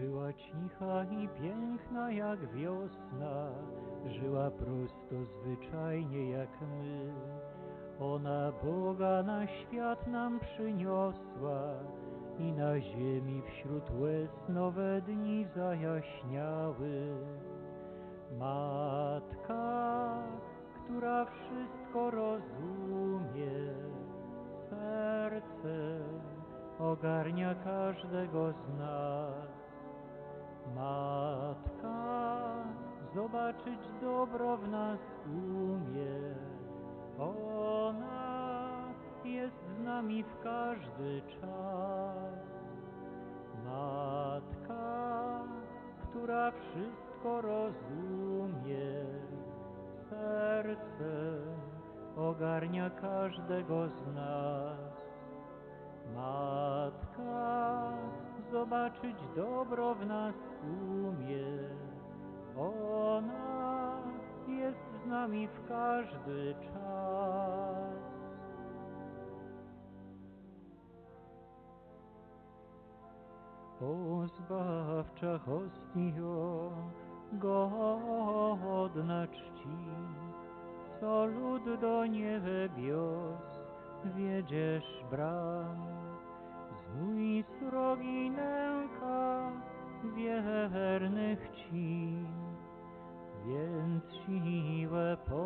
Była cicha i piękna jak wiosna, żyła prosto zwyczajnie jak my. Ona Boga na świat nam przyniosła i na ziemi wśród łez nowe dni zajaśniały. Matka, która wszystko rozumie, serce ogarnia każdego z nas. Matka zobaczyć dobro w nas umie. Ona jest z nami w każdy czas. Matka, która wszystko rozumie, serce ogarnia każdego z nas. Matka zobaczyć dobro w nas umie. Ona jest z nami w każdy czas. O zbawcza hostio, godna czci, co lud do niebios wiedziesz bram. Znój surogi nęka wiernych ci, więc siłę pomoc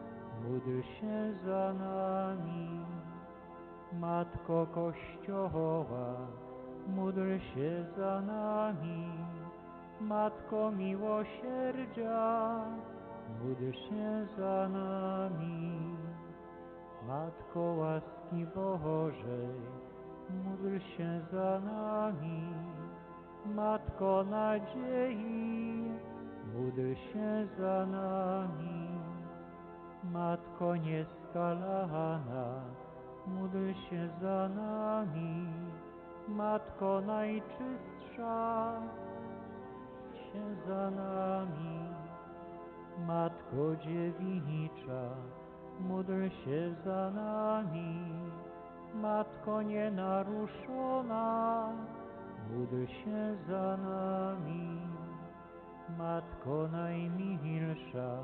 módl się za nami. Matko Kościoła, módl się za nami. Matko miłosierdzia, módl się za nami. Matko łaski Bożej, módl się za nami. Matko nadziei, módl się za nami. Matko nieskalana, módl się za nami. Matko najczystsza, się za nami. Matko dziewicza, módl się za nami. Matko nienaruszona, módl się za nami. Matko najmilsza,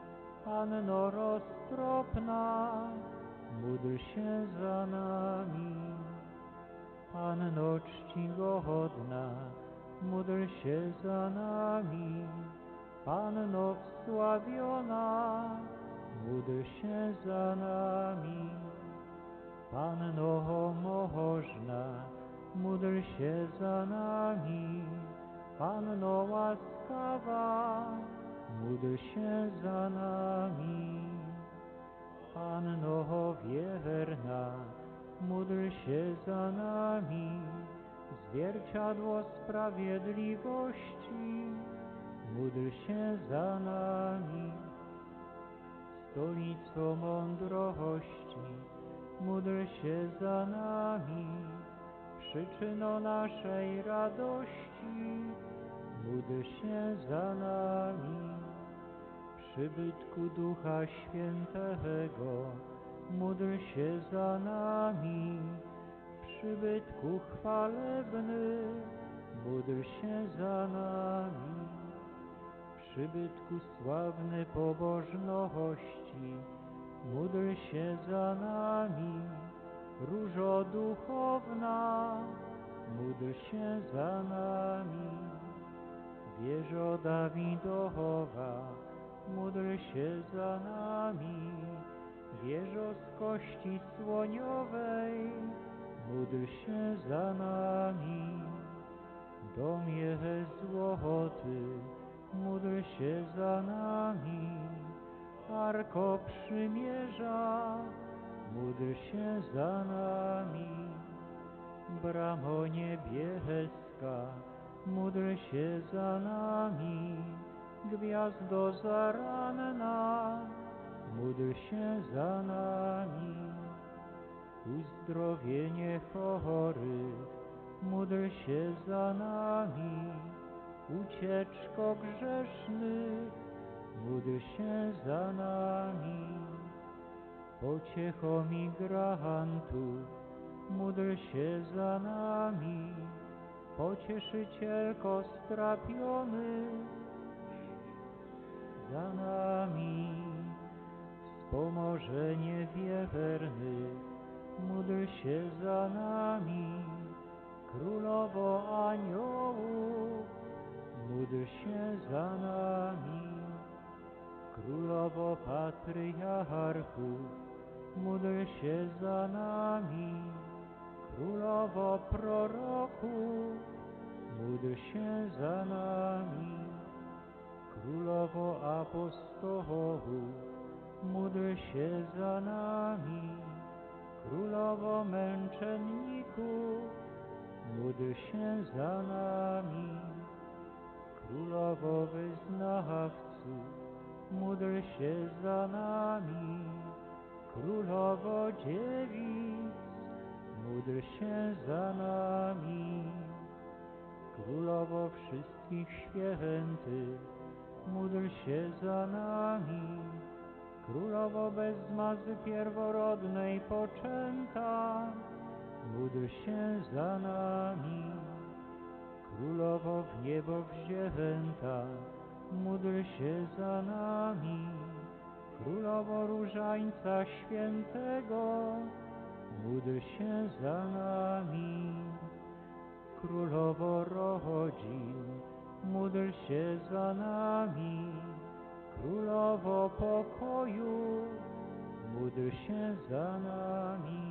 Panno roztropna, módl się za nami. Panno czcigodna, módl się za nami. Panno wsławiona, módl się za nami. Panno można, módl się za nami. Panno łaskawa, módl się za nami. Panno wierna, módl się za nami. Zwierciadło sprawiedliwości, módl się za nami. Stolico mądrości, módl się za nami. Przyczyno naszej radości, módl się za nami. Przybytku Ducha Świętego, módl się za nami. Przybytku chwalebny, módl się za nami. Przybytku sławny pobożności, módl się za nami. Różo duchowna, módl się za nami. Wieżo Dawidowa, módl się za nami. Wieżo z kości słoniowej, módl się za nami. Domie złoty, módl się za nami. Arko przymierza, módl się za nami. Bramo niebieska, módl się za nami. Gwiazdo zaranna, módl się za nami. Uzdrowienie chorych, módl się za nami. Ucieczko grzesznych, módl się za nami. Pociecho migrantów, módl się za nami. Pocieszycielko strapionych, Królowo patriarchów, módl się za nami. Królowo proroków, módl się za nami. Królowo apostołów, módl się za nami. Królowo męczenników, módl się za nami. Królowo wyznawców, módl się za nami. Królowo dziewic, módl się za nami. Królowo wszystkich świętych, módl się za nami. Królowo bez mazy pierworodnej poczęta, módl się za nami. Królowo w niebo wzięta, módl się za nami. Królowo Różańca Świętego, módl się za nami. Królowo rodzin, módl się za nami. Królowo pokoju, módl się za nami.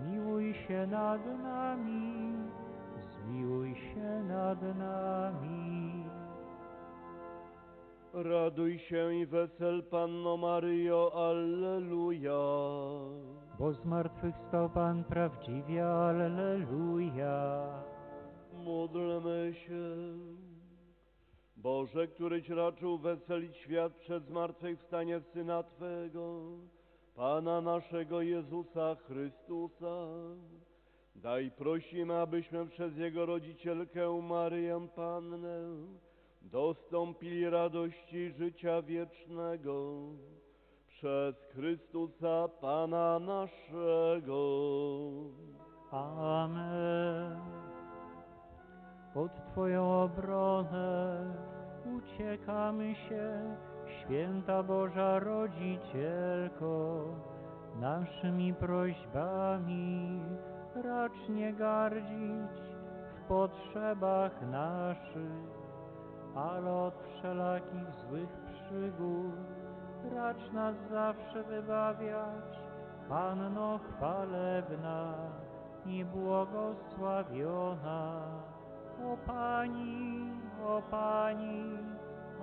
Zmiłuj się nad nami, zmiłuj się nad nami. Raduj się i wesel, Panno Maryjo, Alleluja. Bo zmartwychwstał Pan prawdziwie, Alleluja. Módlmy się. Boże, któryś raczył weselić świat przed zmartwychwstanie Syna Twego, Pana naszego Jezusa Chrystusa, daj prosimy, abyśmy przez Jego rodzicielkę Maryję Pannę dostąpili radości życia wiecznego przez Chrystusa Pana naszego. Amen. Pod Twoją obronę uciekamy się, święta Boża Rodzicielko, naszymi prośbami racz nie gardzić w potrzebach naszych, ale od wszelakich złych przygód racz nas zawsze wybawiać, Panno chwalebna i błogosławiona. O Pani, o Pani,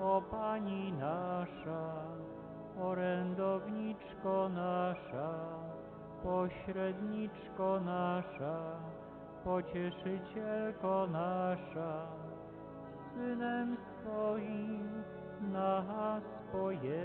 o Pani nasza, orędowniczko nasza, pośredniczko nasza, pocieszycielko nasza, Synem swoim nas pojednaj,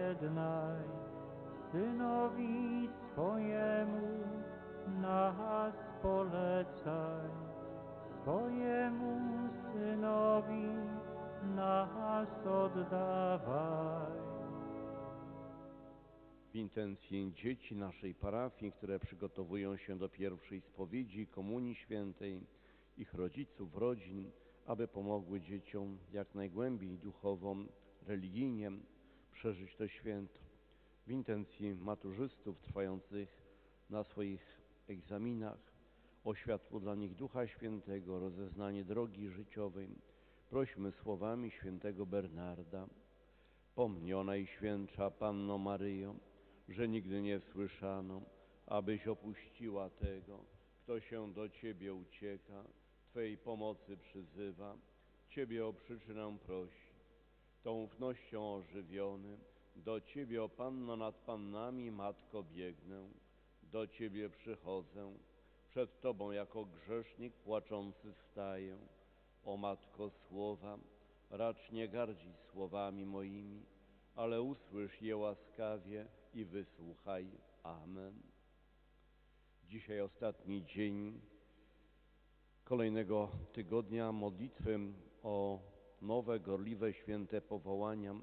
dzieci naszej parafii, które przygotowują się do pierwszej spowiedzi i Komunii Świętej, ich rodziców, rodzin, aby pomogły dzieciom jak najgłębiej duchowo, religijnie przeżyć to święto. W intencji maturzystów trwających na swoich egzaminach, o światło dla nich Ducha Świętego, rozeznanie drogi życiowej, prośmy słowami świętego Bernarda. Pomnij o Najświętsza Panno Maryjo, że nigdy nie słyszano, abyś opuściła tego, kto się do Ciebie ucieka, Twej pomocy przyzywa, Ciebie o przyczynę prosi. Tą ufnością ożywiony, do Ciebie, o Panno nad Pannami, Matko, biegnę, do Ciebie przychodzę, przed Tobą jako grzesznik płaczący staję. O Matko Słowa, racz nie gardzić słowami moimi, ale usłysz je łaskawie i wysłuchaj. Amen. Dzisiaj ostatni dzień kolejnego tygodnia modlitwy o nowe, gorliwe, święte powołania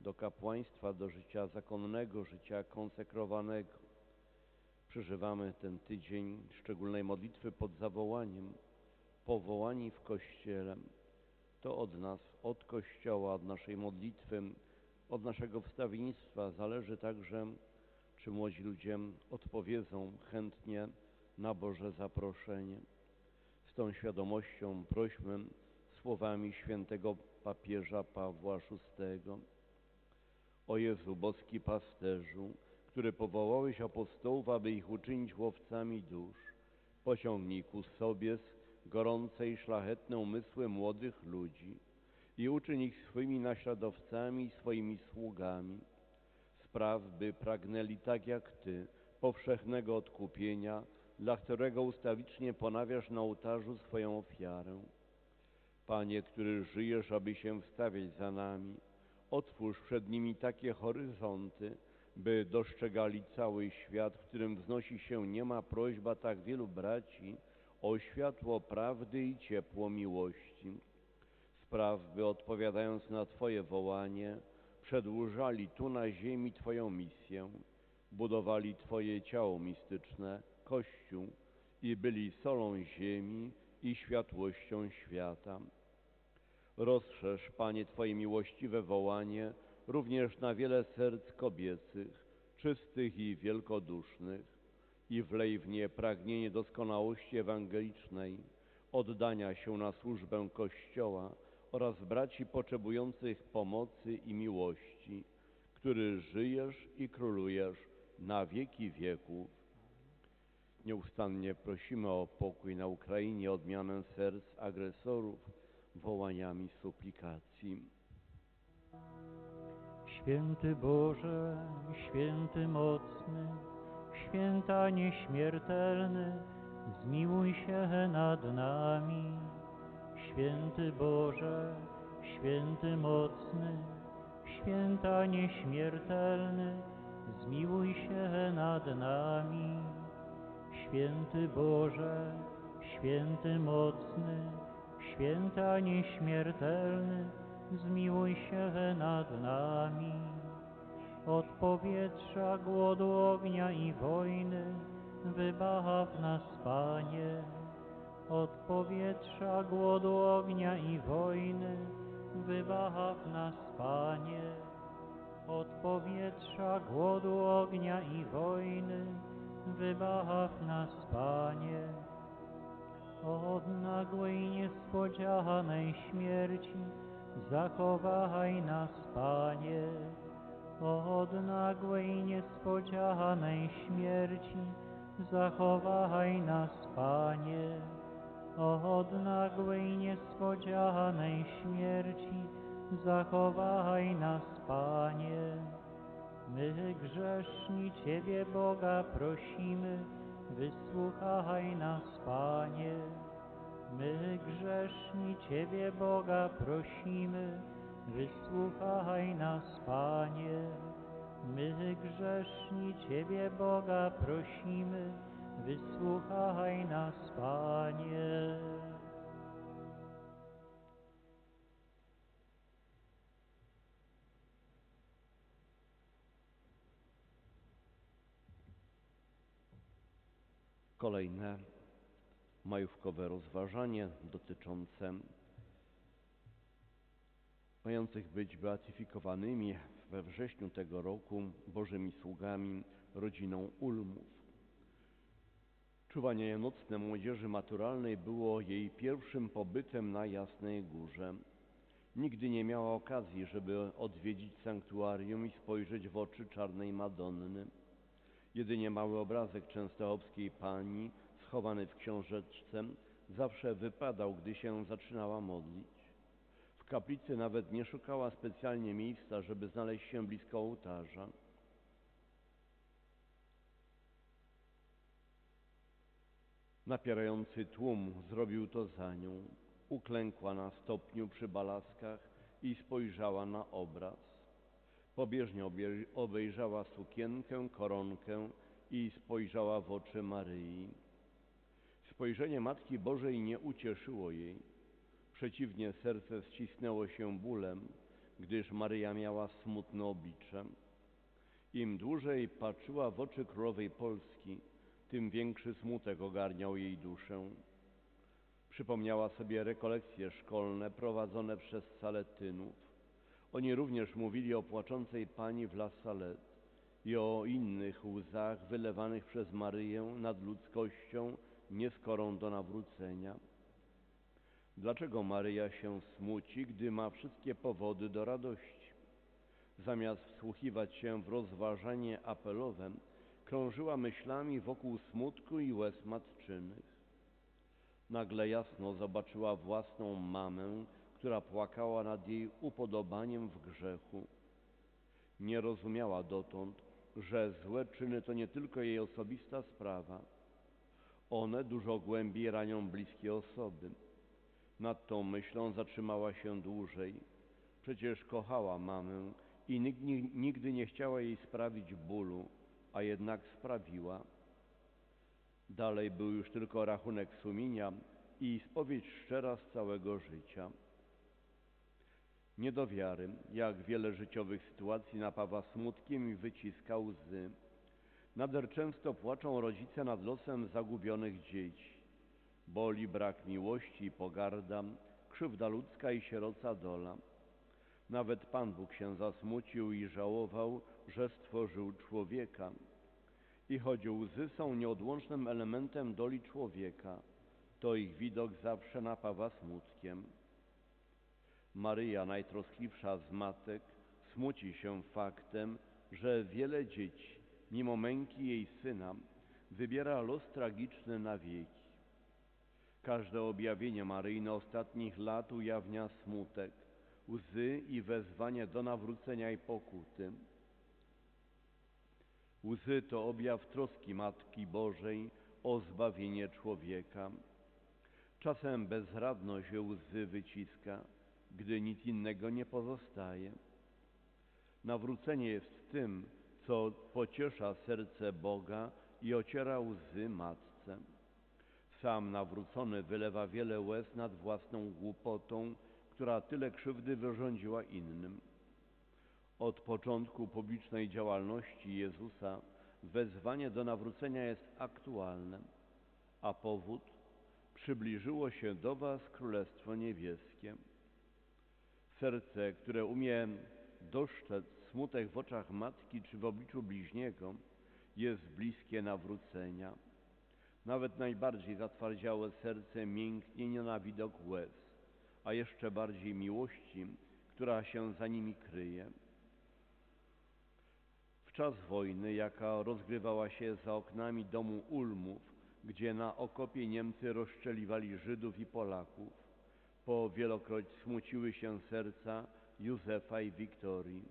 do kapłaństwa, do życia zakonnego, życia konsekrowanego. Przeżywamy ten tydzień szczególnej modlitwy pod zawołaniem powołani w Kościele. To od nas, od Kościoła, od naszej modlitwy, od naszego wstawiennictwa zależy także, czy młodzi ludzie odpowiedzą chętnie na Boże zaproszenie. Z tą świadomością prośmy słowami świętego papieża Pawła VI. O Jezu, boski pasterzu, który powołałeś apostołów, aby ich uczynić łowcami dusz, pociągnij ku sobie gorące i szlachetne umysły młodych ludzi i uczyń ich swymi naśladowcami i swoimi sługami. Spraw, by pragnęli tak jak Ty powszechnego odkupienia, dla którego ustawicznie ponawiasz na ołtarzu swoją ofiarę. Panie, który żyjesz, aby się wstawiać za nami, otwórz przed nimi takie horyzonty, by dostrzegali cały świat, w którym wznosi się niema prośba tak wielu braci o światło prawdy i ciepło miłości. Spraw, by odpowiadając na Twoje wołanie, przedłużali tu na ziemi Twoją misję, budowali Twoje ciało mistyczne, Kościół i byli solą ziemi i światłością świata. Rozszerz, Panie, Twoje miłościwe wołanie również na wiele serc kobiecych, czystych i wielkodusznych i wlej w nie pragnienie doskonałości ewangelicznej, oddania się na służbę Kościoła oraz braci potrzebujących pomocy i miłości, który żyjesz i królujesz na wieki wieków. Nieustannie prosimy o pokój na Ukrainie, odmianę serc agresorów, wołaniami suplikacji. Święty Boże, święty mocny, święta nieśmiertelny, zmiłuj się nad nami. Święty Boże, święty mocny, święta nieśmiertelny, zmiłuj się nad nami. Święty Boże, święty mocny, święta nieśmiertelny, zmiłuj się nad nami. Od powietrza, głodu, ognia i wojny, wybaw nas, Panie. Od powietrza, głodu, ognia i wojny, wybaw nas, Panie. Od powietrza, głodu, ognia i wojny, wybaw nas, Panie. Od nagłej, niespodzianej śmierci, zachowaj nas, Panie. Od nagłej, niespodzianej śmierci, zachowaj nas, Panie. Od nagłej, niespodzianej śmierci, zachowaj nas, Panie. My grzeszni Ciebie, Boga, prosimy, wysłuchaj nas, Panie. My grzeszni Ciebie, Boga, prosimy, wysłuchaj nas, Panie. My grzeszni Ciebie, Boga, prosimy, wysłuchaj nas, Panie. Kolejne majówkowe rozważanie dotyczące mających być beatyfikowanymi we wrześniu tego roku Bożymi sługami rodziną Ulmów. Czuwanie nocne młodzieży maturalnej było jej pierwszym pobytem na Jasnej Górze. Nigdy nie miała okazji, żeby odwiedzić sanktuarium i spojrzeć w oczy czarnej Madonny. Jedynie mały obrazek częstochowskiej pani, schowany w książeczce, zawsze wypadał, gdy się zaczynała modlić. W kaplicy nawet nie szukała specjalnie miejsca, żeby znaleźć się blisko ołtarza. Napierający tłum zrobił to za nią. Uklękła na stopniu przy balaskach i spojrzała na obraz. Pobieżnie obie- obejrzała sukienkę, koronkę i spojrzała w oczy Maryi. Spojrzenie Matki Bożej nie ucieszyło jej. Przeciwnie, serce ścisnęło się bólem, gdyż Maryja miała smutne oblicze. Im dłużej patrzyła w oczy królowej Polski, tym większy smutek ogarniał jej duszę. Przypomniała sobie rekolekcje szkolne prowadzone przez Saletynów. Oni również mówili o płaczącej pani w La Salette i o innych łzach wylewanych przez Maryję nad ludzkością nieskorą do nawrócenia. Dlaczego Maryja się smuci, gdy ma wszystkie powody do radości? Zamiast wsłuchiwać się w rozważanie apelowe, krążyła myślami wokół smutku i łez matczynych. Nagle jasno zobaczyła własną mamę, która płakała nad jej upodobaniem w grzechu. Nie rozumiała dotąd, że złe czyny to nie tylko jej osobista sprawa. One dużo głębiej ranią bliskie osoby. Nad tą myślą zatrzymała się dłużej. Przecież kochała mamę i nigdy, nigdy nie chciała jej sprawić bólu, a jednak sprawiła. Dalej był już tylko rachunek sumienia i spowiedź szczera z całego życia. Nie do wiary, jak wiele życiowych sytuacji napawa smutkiem i wyciska łzy. Nader często płaczą rodzice nad losem zagubionych dzieci. Boli brak miłości i pogarda, krzywda ludzka i sieroca dola. Nawet Pan Bóg się zasmucił i żałował, że stworzył człowieka. I choć łzy są nieodłącznym elementem doli człowieka, to ich widok zawsze napawa smutkiem. Maryja, najtroskliwsza z matek, smuci się faktem, że wiele dzieci, mimo męki jej syna, wybiera los tragiczny na wieki. Każde objawienie Maryjne ostatnich lat ujawnia smutek, łzy i wezwanie do nawrócenia i pokuty. Łzy to objaw troski Matki Bożej o zbawienie człowieka. Czasem bezradność łzy wyciska, gdy nic innego nie pozostaje. Nawrócenie jest tym, co pociesza serce Boga i ociera łzy matce. Sam nawrócony wylewa wiele łez nad własną głupotą, która tyle krzywdy wyrządziła innym. Od początku publicznej działalności Jezusa wezwanie do nawrócenia jest aktualne, a powód przybliżyło się do Was Królestwo Niebieskie. Serce, które umie dostrzec smutek w oczach matki czy w obliczu bliźniego, jest bliskie nawrócenia. Nawet najbardziej zatwardziałe serce mięknie nie na widok łez, a jeszcze bardziej miłości, która się za nimi kryje. Czas wojny, jaka rozgrywała się za oknami domu Ulmów, gdzie na okopie Niemcy rozstrzeliwali Żydów i Polaków, po wielokroć smuciły się serca Józefa i Wiktorii.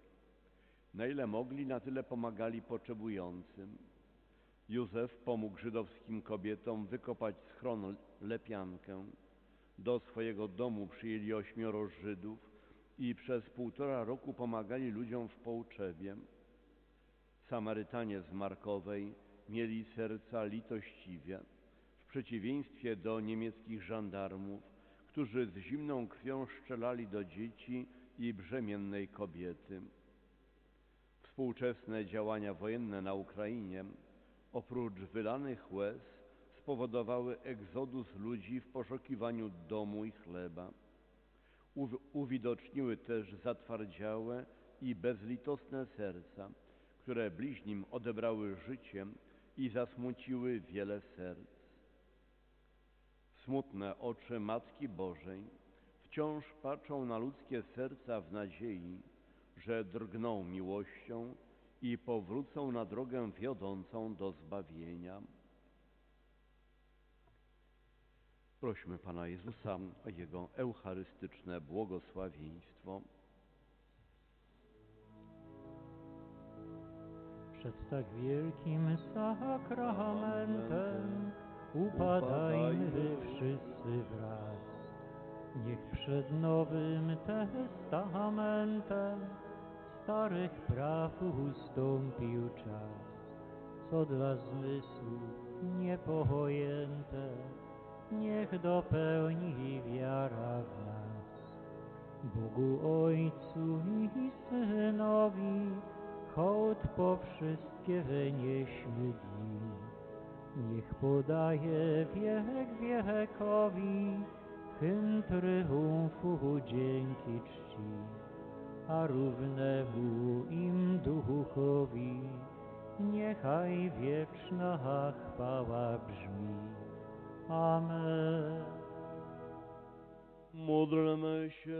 Na ile mogli, na tyle pomagali potrzebującym. Józef pomógł żydowskim kobietom wykopać schron lepiankę. Do swojego domu przyjęli ośmioro Żydów i przez półtora roku pomagali ludziom w Połczewie. Samarytanie z Markowej mieli serca litościwie, w przeciwieństwie do niemieckich żandarmów, którzy z zimną krwią strzelali do dzieci i brzemiennej kobiety. Współczesne działania wojenne na Ukrainie, oprócz wylanych łez, spowodowały egzodus ludzi w poszukiwaniu domu i chleba. Uw- Uwidoczniły też zatwardziałe i bezlitosne serca, które bliźnim odebrały życie i zasmuciły wiele serc. Smutne oczy Matki Bożej wciąż patrzą na ludzkie serca w nadziei, że drgną miłością i powrócą na drogę wiodącą do zbawienia. Prośmy Pana Jezusa o Jego eucharystyczne błogosławieństwo. Przed tak wielkim sakramentem upadajmy wszyscy wraz. Niech przed Nowym Testamentem starych praw ustąpił czas, co dla zmysłów niepojęte, niech dopełni wiara w nas. Bogu Ojcu i Synowi hołd po wszystkie wynieśmy dni. Niech podaje wiek wiekowi hymn tryumfu dzięki czci, a równemu im duchowi niechaj wieczna chwała brzmi. Amen. Módlmy się.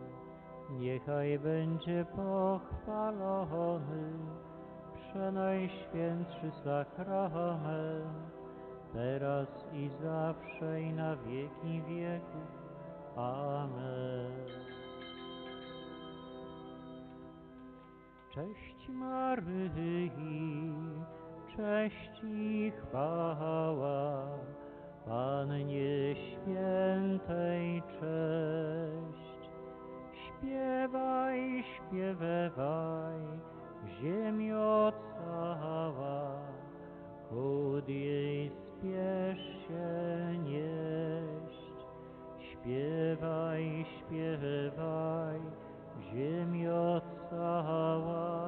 Niechaj będzie pochwalony Przenajświętszy sakrament, teraz i zawsze i na wieki wieków. Amen. Cześć Maryi, cześć i chwała, Pannie Świętej cześć. Śpiewaj, śpiewaj, ziemio cała, chód jej spiesz się nieść. Śpiewaj, śpiewaj, ziemio cała,